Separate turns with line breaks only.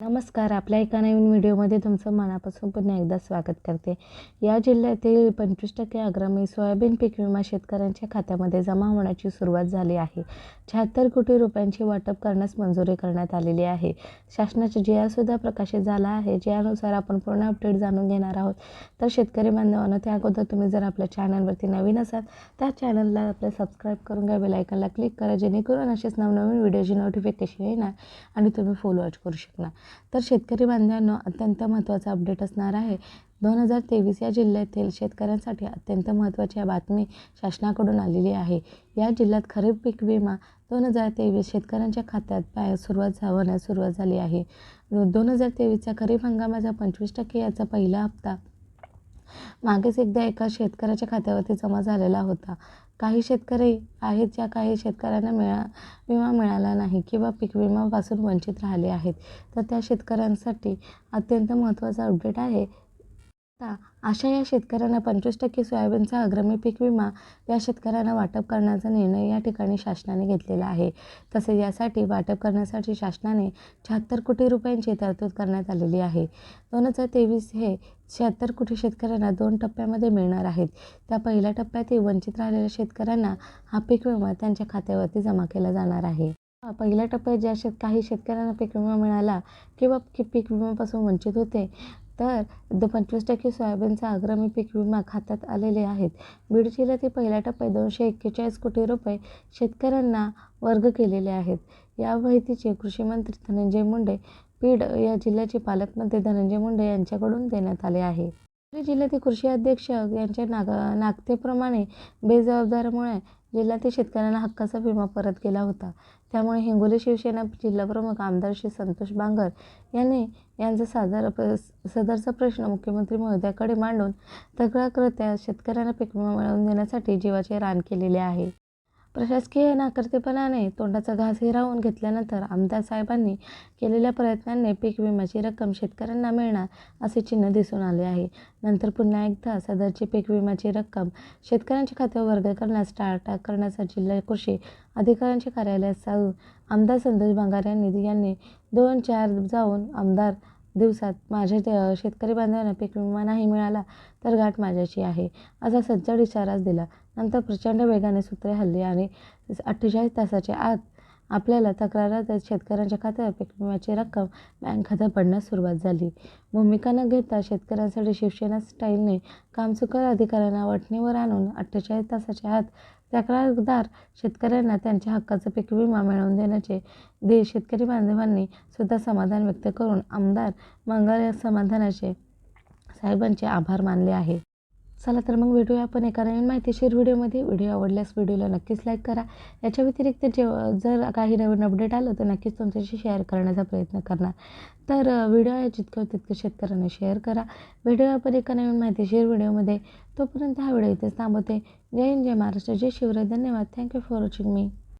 नमस्कार आपल्या एका नवीन व्हिडिओमध्ये तुमचं मनापासून पुन्हा एकदा स्वागत करते. या जिल्ह्यातील पंचवीस टक्के आग्रामी सोयाबीन पीक विमा शेतकऱ्यांच्या खात्यामध्ये जमा होण्याची सुरुवात झाली आहे. शहात्तर कोटी रुपयांची वाटप करण्यास मंजुरी करण्यात आलेली आहे. शासनाचा जी आरसुद्धा प्रकाशित झाला आहे ज्यानुसार आपण पूर्ण अपडेट जाणून घेणार आहोत. तर शेतकरी बांधवांना त्या अगोदर तुम्ही जर आपल्या चॅनलवरती नवीन असाल त्या चॅनलला आपल्या सबस्क्राईब करून घ्या बेलायकनला क्लिक करा जेणेकरून असेच नवनवीन व्हिडिओची नोटिफिकेशन येणार आणि तुम्ही फॉलोअच वॉच करू शकणार. तर शेतकरी बांधवांना अत्यंत महत्त्वाचा अपडेट असणार आहे. दोन हजार तेवीस या जिल्ह्यातील शेतकऱ्यांसाठी अत्यंत महत्त्वाची बातमी शासनाकडून आलेली आहे. या जिल्ह्यात खरीप पीक विमा दोन हजार तेवीस शेतकऱ्यांच्या खात्यात पाय सुरुवात होण्यास सुरुवात झाली आहे. दोन हजार तेवीसच्या खरीप हंगामाचा पंचवीस टक्के याचा पहिला हप्ता मागेच एकदा एका शेतकऱ्याच्या खात्यावरती जमा झालेला होता. काही शेतकरी आहेत ज्या काही शेतकऱ्यांना मिळा विमा मिळाला नाही किंवा पीक विमापासून वंचित राहिले आहेत. तर त्या शेतकऱ्यांसाठी अत्यंत महत्त्वाचा अपडेट आहे. अशा या शेतकऱ्यांना पंचवीस टक्के सोयाबीनचा अग्रमी पीक विमा या शेतकऱ्यांना वाटप करण्याचा निर्णय या ठिकाणी शासनाने घेतलेला आहे. तसेच यासाठी वाटप करण्यासाठी शासनाने शहात्तर कोटी रुपयांची तरतूद करण्यात आलेली आहे. दोन हजार तेवीस हे शहात्तर कोटी शेतकऱ्यांना दोन टप्प्यामध्ये मिळणार आहेत. त्या पहिल्या टप्प्यातील वंचित राहिलेल्या शेतकऱ्यांना हा पीक विमा त्यांच्या खात्यावरती जमा केला जाणार आहे. पहिल्या टप्प्यात ज्या शेत काही शेतकऱ्यांना पीक विमा मिळाला किंवा पीक विम्यापासून वंचित होते तर द पंचवीस टक्के सोयाबीनचा अग्रमी पीक विमा खात्यात आलेले आहेत. बीड जिल्ह्यातील पहिल्या टप्प्यात दोनशे एक्केचाळीस कोटी रुपये शेतकऱ्यांना वर्ग केलेले आहेत. या माहितीचे कृषी मंत्री धनंजय मुंडे बीड या जिल्ह्याचे पालकमंत्री धनंजय मुंडे यांच्याकडून देण्यात आले आहे. बीड जिल्ह्यातील कृषी अधीक्षक यांच्या नाग नागतेप्रमाणे बेजबाबदारीमुळे जिल्ह्यातील शेतकऱ्यांना हक्काचा विमा परत केला होता. त्यामुळे हिंगोली शिवसेना जिल्हाप्रमुख आमदार श्री संतोष बांगर यांनी यांचा सादर सदरचा प्रश्न मुख्यमंत्री महोदयाकडे मांडून तक्रारकर्त्या शेतकऱ्यांना पीक विमा मिळवून देण्यासाठी जीवाचे रान केलेले आहे. प्रशासकीय नाकर्तेपणाने तोंडाचा घास हिरावून घेतल्यानंतर आमदार साहेबांनी केलेल्या प्रयत्नांनी पीक विम्याची रक्कम शेतकऱ्यांना मिळणार असे चिन्ह दिसून आले आहे. नंतर पुन्हा एकदा सदरची पीक विम्याची रक्कम शेतकऱ्यांच्या खात्यावर वर्ग करण्यास टाळाटाळ करण्याचा जिल्हा कृषी अधिकाऱ्यांच्या कार्यालयात जाऊन आमदार संतोष बांगार यांनी यांनी दोन चार जाऊन आमदार दिवसात माझ्या शेतकरी बांधवांना पीक विमा नाही मिळाला तर गाठ माझ्याची आहे असा सज्जड इशाराच दिला. नंतर प्रचंड वेगाने सूत्रे हल्ली आणि अठ्ठेचाळीस तासाच्या आत आपल्याला तक्रारात शेतकऱ्यांच्या खात्यावर पीक विम्याची रक्कम बँक खात्यात पडण्यास सुरुवात झाली. भूमिका न घेता शेतकऱ्यांसाठी शिवसेना स्टाईलने कामचुकर अधिकाऱ्यांना वटणीवर आणून अठ्ठेचाळीस तासाच्या आत तक्रारदार शेतकऱ्यांना त्यांच्या हक्काचा पीक विमा मिळवून देण्याचे दे शेतकरी बांधवांनी सुद्धा समाधान व्यक्त करून आमदार मंगल समाधानाचे साहेबांचे आभार मानले आहे चला तर मग भेटूया आपण एका नवीन माहितीशीर व्हिडिओमध्ये. व्हिडिओ आवडल्यास व्हिडिओला नक्कीच लाईक करा. याच्या व्यतिरिक्त जे जर काही नवीन अपडेट आलं तर नक्कीच तुमच्याशी शेअर करण्याचा प्रयत्न करणार. तर व्हिडिओ या जितकं तितकं शेतकऱ्यांना शेअर करा. व्हिडिओ आपण एका नवीन माहितीशीर व्हिडिओमध्ये. तोपर्यंत हा व्हिडिओ इथेच थांबवते. जय हिंद जय महाराष्ट्र जय शिवराय. धन्यवाद. Thank you for watching me